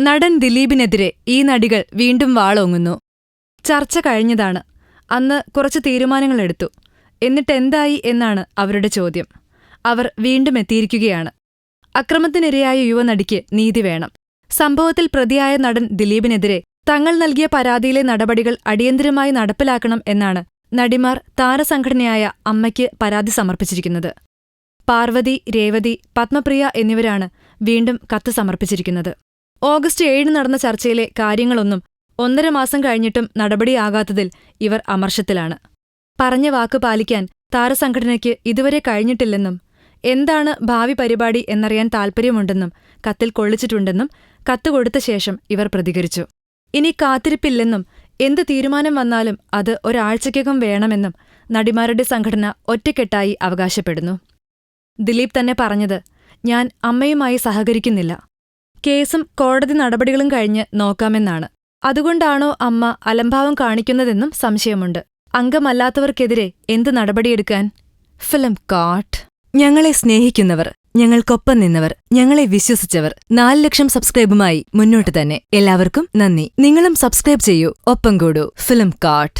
നടൻ ദിലീപിനെതിരെ ഈ നടികൾ വീണ്ടും വാളോങ്ങുന്നു. ചർച്ച കഴിഞ്ഞതാണ്. അന്ന് കുറച്ച് തീരുമാനങ്ങൾ തീരുമാനങ്ങളെടുത്തു. എന്നിട്ടെന്തായി എന്നാണ് അവരുടെ ചോദ്യം. അവർ വീണ്ടും എത്തിയിരിക്കുകയാണ്. അക്രമത്തിനിരയായ യുവനടിക്ക് നീതി വേണം. സംഭവത്തിൽ പ്രതിയായ നടൻ ദിലീപിനെതിരെ തങ്ങൾ നൽകിയ പരാതിയിലെ നടപടികൾ അടിയന്തരമായി നടപ്പിലാക്കണം എന്നാണ് നടിമാർ താരസംഘടനയായ അമ്മയ്ക്ക് പരാതി സമർപ്പിച്ചിരിക്കുന്നത്. പാർവതി രേവതി പത്മപ്രിയ എന്നിവരാണ് വീണ്ടും കത്ത് സമർപ്പിച്ചിരിക്കുന്നത്. ഓഗസ്റ്റ് ഏഴിന് നടന്ന ചർച്ചയിലെ കാര്യങ്ങളൊന്നും ഒന്നര മാസം കഴിഞ്ഞിട്ടും നടപടിയാകാത്തതിൽ ഇവർ അമർഷത്തിലാണ്. പറഞ്ഞ വാക്ക് പാലിക്കാൻ താരസംഘടനയ്ക്ക് ഇതുവരെ കഴിഞ്ഞിട്ടില്ലെന്നും എന്താണ് ഭാവി പരിപാടി എന്നറിയാൻ താൽപ്പര്യമുണ്ടെന്നും കത്തിൽ കൊള്ളിച്ചിട്ടുണ്ടെന്നും കത്ത് കൊടുത്ത ശേഷം ഇവർ പ്രതികരിച്ചു. ഇനി കാത്തിരിപ്പില്ലെന്നും എന്ത് തീരുമാനം വന്നാലും അത് ഒരാഴ്ചയ്ക്കകം വേണമെന്നും നടിമാരുടെ സംഘടന ഒറ്റക്കെട്ടായി അവകാശപ്പെടുന്നു. ദിലീപ് തന്നെ പറഞ്ഞത് ഞാൻ അമ്മയുമായി സഹകരിക്കുന്നില്ല. കേസും കോടതി നടപടികളും കഴിഞ്ഞ് നോക്കാമെന്നാണ്. അതുകൊണ്ടാണോ അമ്മ അലംഭാവം കാണിക്കുന്നതെന്നും സംശയമുണ്ട്. അംഗമല്ലാത്തവർക്കെതിരെ എന്ത് നടപടിയെടുക്കാൻ? ഫിലിം കാട്ട് ഞങ്ങളെ സ്നേഹിക്കുന്നവർ ഞങ്ങൾക്കൊപ്പം നിന്നവർ ഞങ്ങളെ വിശ്വസിച്ചവർ നാല് ലക്ഷം സബ്സ്ക്രൈബുമായി മുന്നോട്ട് തന്നെ. എല്ലാവർക്കും നന്ദി. നിങ്ങളും സബ്സ്ക്രൈബ് ചെയ്യൂ. ഒപ്പം കൂടൂ. ഫിലിം കാട്ട്